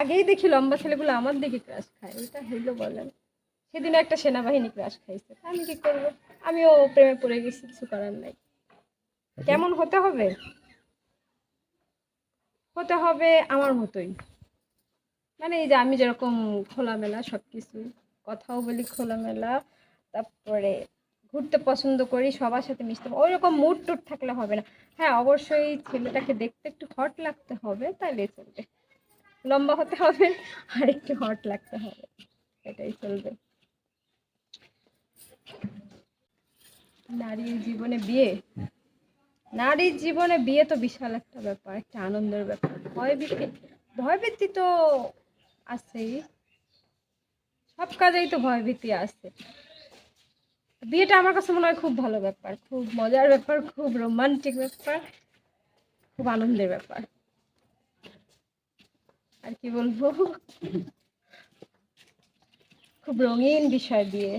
আগেই দেখি লম্বা ছেলেগুলো আমার দিকে ক্রাশ খায় এটা হইল বলেন। সেদিন একটা সেনাবাহিনী ক্রাশ খাইছে আমি কি করব? আমিও প্রেমে পড়ে গেছি কিছু করার নাই। কেমন হতে হবে? হতে হবে আমার মতোই। মানে এই যে আমি যেরকম খোলামেলা সব কিছু কথাও বলি খোলামেলা তারপরে ঘুরতে পছন্দ করি সবার সাথে মিশতে ওই রকম মুড টুড থাকলে হবে না। হ্যাঁ অবশ্যই ছেলেটাকে দেখতে একটু হট লাগতে হবে তাইলে চলবে। লম্বা হতে হবে। আর একটু হট লাগতে হবে। এটাই চলবে। নারীর জীবনে বিয়ে? নারীর জীবনে বিয়ে তো বিশাল একটা ব্যাপার, একটা আনন্দের ব্যাপার। ভয়ভীতি ভয়ভীতি তো আছেই। সব কাজেই তো ভয় ভয়ভীতি আছে। বিয়েটা আমার কাছে মনে হয় খুব ভালো ব্যাপার, খুব মজার ব্যাপার, খুব রোমান্টিক ব্যাপার, খুব আনন্দের ব্যাপার। আর কি বলব? খুব রঙিন বিষয় বিয়ে